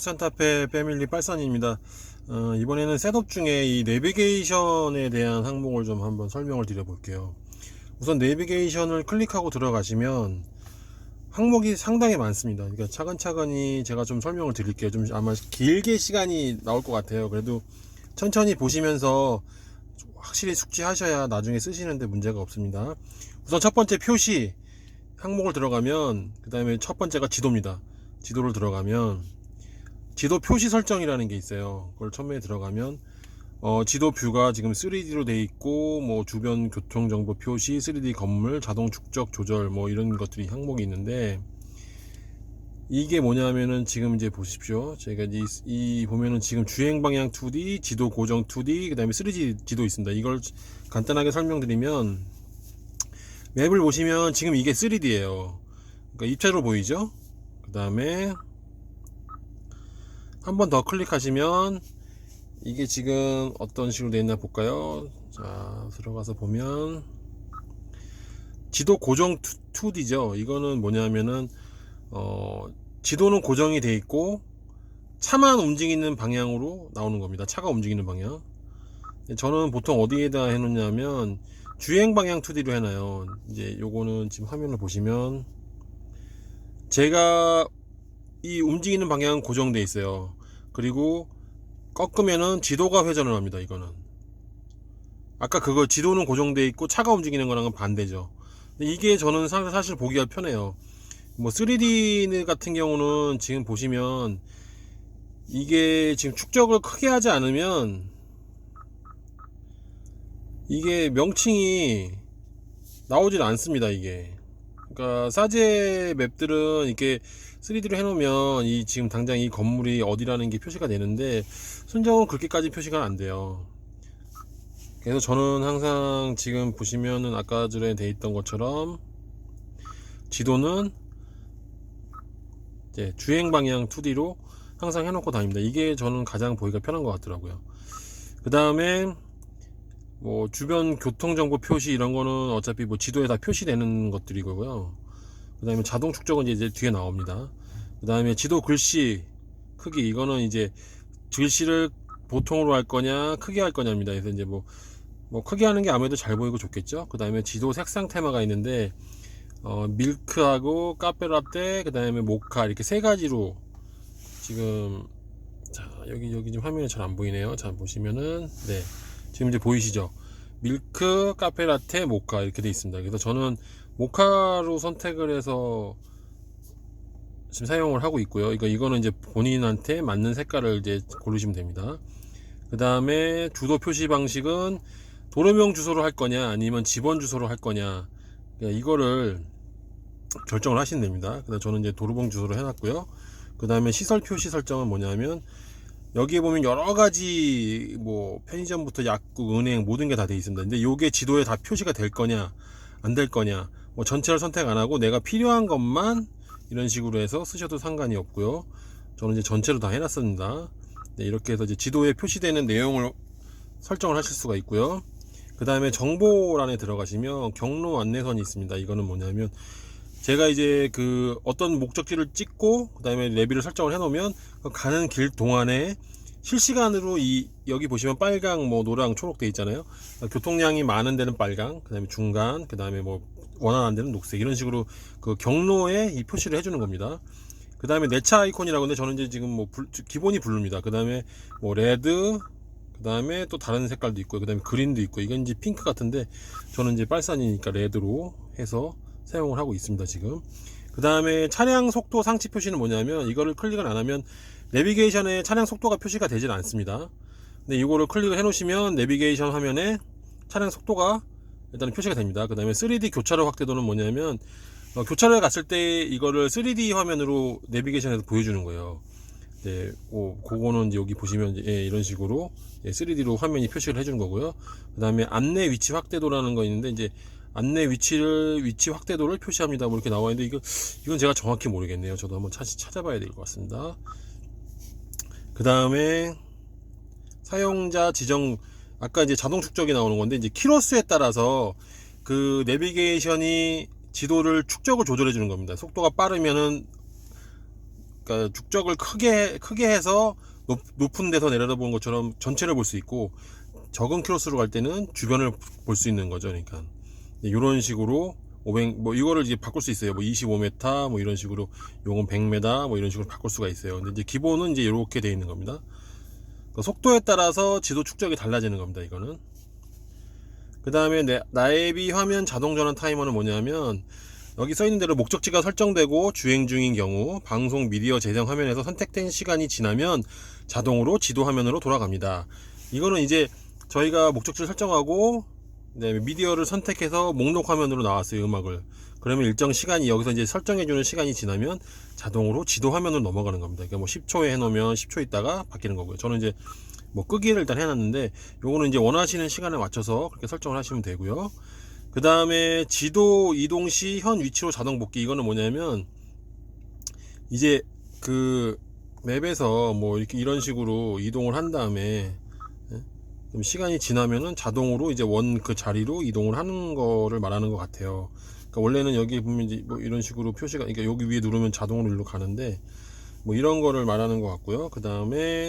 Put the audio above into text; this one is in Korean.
산타페 패밀리 빨산입니다. 어, 이번에는 셋업 중에 이 내비게이션에 대한 항목을 좀 한번 설명을 드려볼게요. 우선 내비게이션을 클릭하고 들어가시면 항목이 상당히 많습니다. 그러니까 차근차근히 제가 좀 설명을 드릴게요. 좀 아마 길게 시간이 나올 것 같아요. 그래도 천천히 보시면서 확실히 숙지하셔야 나중에 쓰시는데 문제가 없습니다. 우선 첫 번째 표시 항목을 들어가면 그 다음에 첫 번째가 지도입니다. 지도를 들어가면 지도 표시 설정이라는 게 있어요. 그걸 처음에 들어가면 어, 지도 뷰가 지금 3D로 돼 있고 뭐 주변 교통 정보 표시, 3D 건물, 자동 축적 조절 뭐 이런 것들이 항목이 있는데 이게 뭐냐면은 지금 이제 보십시오. 제가 이, 이 보면은 지금 주행 방향 2D, 지도 고정 2D, 그다음에 3D 지도 있습니다. 이걸 간단하게 설명드리면 맵을 보시면 지금 이게 3D예요. 그러니까 입체로 보이죠? 그다음에 한 번 더 클릭하시면 이게 지금 어떤 식으로 되어 있나 볼까요? 자, 들어가서 보면 지도 고정 2D죠. 이거는 뭐냐면은 어, 지도는 고정이 돼 있고 차만 움직이는 방향으로 나오는 겁니다. 차가 움직이는 방향. 저는 보통 어디에다 해놓냐면 주행 방향 2D로 해놔요. 이제 요거는 지금 화면을 보시면 제가 이 움직이는 방향은 고정돼 있어요. 그리고 꺾으면은 지도가 회전을 합니다. 이거는 아까 그거 지도는 고정돼 있고 차가 움직이는 거랑은 반대죠. 이게 저는 사- 사실 보기가 편해요. 뭐 3D 같은 경우는 지금 보시면 이게 지금 축적을 크게 하지 않으면 이게 명칭이 나오질 않습니다. 이게 그러니까 사제 맵들은 이렇게 3D로 해놓으면 이 지금 당장 이 건물이 어디라는 게 표시가 되는데 순정은 그렇게까지 표시가 안 돼요. 그래서 저는 항상 지금 보시면은 아까 전에 돼 있던 것처럼 지도는 이제 주행 방향 2D로 항상 해놓고 다닙니다. 이게 저는 가장 보기가 편한 것 같더라고요. 그 다음에 뭐 주변 교통 정보 표시 이런 거는 어차피 뭐 지도에 다 표시되는 것들이고요. 그 다음에 자동 축적은 이제 뒤에 나옵니다. 그 다음에 지도 글씨 크기 이거는 이제 글씨를 보통으로 할 거냐 크게 할 거냐입니다. 그래서 이제 뭐, 뭐 크게 하는 게 아무래도 잘 보이고 좋겠죠. 그 다음에 지도 색상 테마가 있는데 어, 밀크하고 카페라떼 그 다음에 모카 이렇게 세 가지로 지금 자 여기 여기 지금 화면이 잘안 보이네요. 자 보시면은 네 지금 이제 보이시죠? 밀크 카페라떼 모카 이렇게 돼 있습니다. 그래서 저는 모카로 선택을 해서 지금 사용을 하고 있고요. 이거 이거는 이제 본인한테 맞는 색깔을 이제 고르시면 됩니다. 그 다음에 주도 표시 방식은 도로명 주소로 할 거냐 아니면 집원 주소로 할 거냐 그러니까 이거를 결정을 하시면 됩니다. 그다음 저는 이제 도로명 주소로 해놨고요. 그 다음에 시설 표시 설정은 뭐냐면 여기에 보면 여러 가지 뭐 편의점부터 약국, 은행 모든 게 다 돼 있습니다. 근데 요게 지도에 다 표시가 될 거냐 안 될 거냐 뭐 전체를 선택 안 하고 내가 필요한 것만 이런 식으로 해서 쓰셔도 상관이 없고요. 저는 이제 전체로 다 해놨습니다. 네, 이렇게 해서 이제 지도에 표시되는 내용을 설정을 하실 수가 있고요. 그 다음에 정보란에 들어가시면 경로 안내선이 있습니다. 이거는 뭐냐면 제가 이제 그 어떤 목적지를 찍고 그 다음에 내비를 설정을 해놓으면 그 가는 길 동안에 실시간으로 이 여기 보시면 빨강 뭐 노랑 초록 돼 있잖아요. 교통량이 많은 데는 빨강 그 다음에 중간 그 다음에 뭐 원활한 데는 녹색. 이런 식으로 그 경로에 이 표시를 해주는 겁니다. 그 다음에 내 차 아이콘이라고 하는데 저는 이제 지금 뭐 불- 기본이 블루입니다. 그 다음에 뭐 레드 그 다음에 또 다른 색깔도 있고 그 다음에 그린도 있고 이건 이제 핑크 같은데 저는 이제 빨산이니까 레드로 해서 사용을 하고 있습니다 지금. 그 다음에 차량 속도 상치 표시는 뭐냐면 이거를 클릭을 안 하면 내비게이션에 차량 속도가 표시가 되질 않습니다. 근데 이거를 클릭을 해 놓으시면 내비게이션 화면에 차량 속도가 일단은 표시가 됩니다. 그 다음에 3D 교차로 확대도는 뭐냐면 어, 교차로에 갔을 때 이거를 3D 화면으로 내비게이션에서 보여주는 거예요. 네, 뭐, 그거는 여기 보시면 예, 이런 식으로 예, 3D로 화면이 표시를 해주는 거고요. 그 다음에 안내 위치 확대도라는 거 있는데 이제 안내 위치를 위치 확대도를 표시합니다. 뭐 이렇게 나와 있는데 이거 이건 제가 정확히 모르겠네요. 저도 한번 찾, 찾아봐야 될 것 같습니다. 그 다음에 사용자 지정 아까 이제 자동 축적이 나오는 건데 이제 키로수에 따라서 그 내비게이션이 지도를 축적을 조절해 주는 겁니다. 속도가 빠르면은 그러니까 죽적을 크게 크게 해서 높, 높은 데서 내려다보는 것처럼 전체를 볼 수 있고 적은 크로스로 갈 때는 주변을 볼 수 있는 거죠. 그러니까 이런 식으로 500, 뭐 이거를 이제 바꿀 수 있어요. 뭐 25m, 뭐 이런 식으로 요건 100m, 뭐 이런 식으로 바꿀 수가 있어요. 근데 이제 기본은 이제 이렇게 돼 있는 겁니다. 그 속도에 따라서 지도 축적이 달라지는 겁니다. 이거는. 그 다음에 나에비 화면 자동 전환 타이머는 뭐냐면 여기 써 있는 대로 목적지가 설정되고 주행 중인 경우 방송 미디어 재생 화면에서 선택된 시간이 지나면 자동으로 지도 화면으로 돌아갑니다. 이거는 이제 저희가 목적지를 설정하고 네, 미디어를 선택해서 목록 화면으로 나왔어요 음악을. 그러면 일정 시간이 여기서 이제 설정해주는 시간이 지나면 자동으로 지도 화면으로 넘어가는 겁니다. 그러니까 뭐 10초에 해놓으면 10초 있다가 바뀌는 거고요. 저는 이제 뭐 끄기를 일단 해놨는데 요거는 이제 원하시는 시간에 맞춰서 그렇게 설정을 하시면 되고요. 그 다음에 지도 이동 시 현 위치로 자동 복귀. 이거는 뭐냐면 이제 그 맵에서 뭐 이렇게 이런 식으로 이동을 한 다음에 예? 좀 시간이 지나면은 자동으로 이제 원 그 자리로 이동을 하는 거를 말하는 것 같아요. 그러니까 원래는 여기 보면 이제 뭐 이런 식으로 표시가 그러니까 여기 위에 누르면 자동으로 일로 가는데 뭐 이런 거를 말하는 것 같고요. 그 다음에